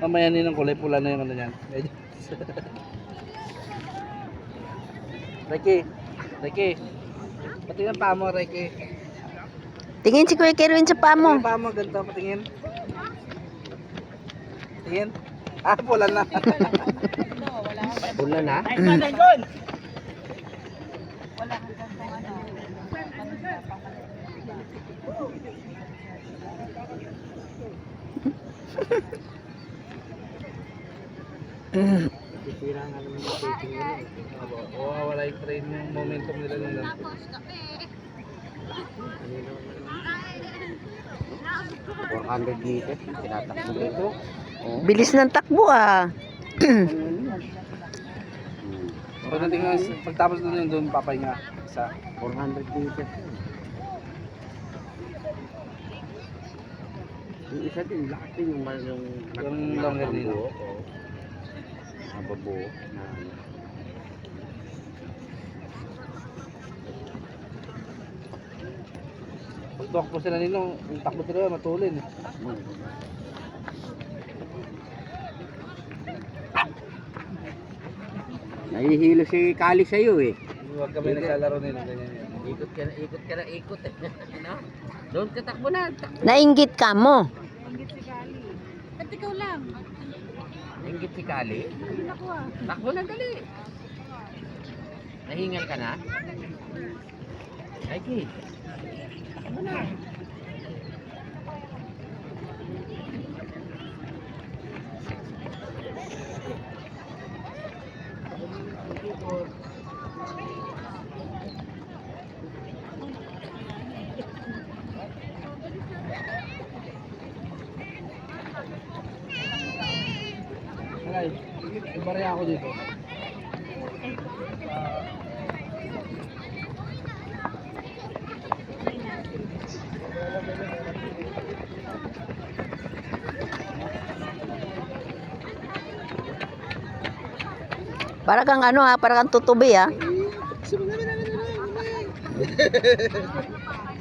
Mamaya din ng kulay pula na yung ano niyan. Medyo. Ricky. Ricky. Patingin pa mo, Ricky. Tingin si Kuya Kerwin sa paa mo. Patingin pa mo, ganito, patingin. Tingin. Ah, pula na. Pula na? Sisira nga naman yung taping nila. Oo, wala yung train yung momentum nila nung lang. Kanina naman. 400 meters. Tinatakbo dito. Oh. Bilis ng takbo ah. Hmm. Pagdating nga, pagtapos doon yung doon papahinga. Isa. 400 meters. Yung isa din, lakas din yung, yung, Yung longer din. Oo. Nababuo. Na, ano. Pag tumakbo sila nino, yung takbo nila matulin. Hmm. Nahihilo si Kali sa'yo eh. Huwag kami naglalaro nila, ganyan yan. Ikot ka na, ikot ka na, ikot eh. Doon ka takbo na. Takbo. Nainggit ka mo. Ingit si Kali. Takbo na dali. Nahingal ka na? Ki. Takbo na. Alay, ibari ako dito. Para kang ano ha, para kang tutubi ah.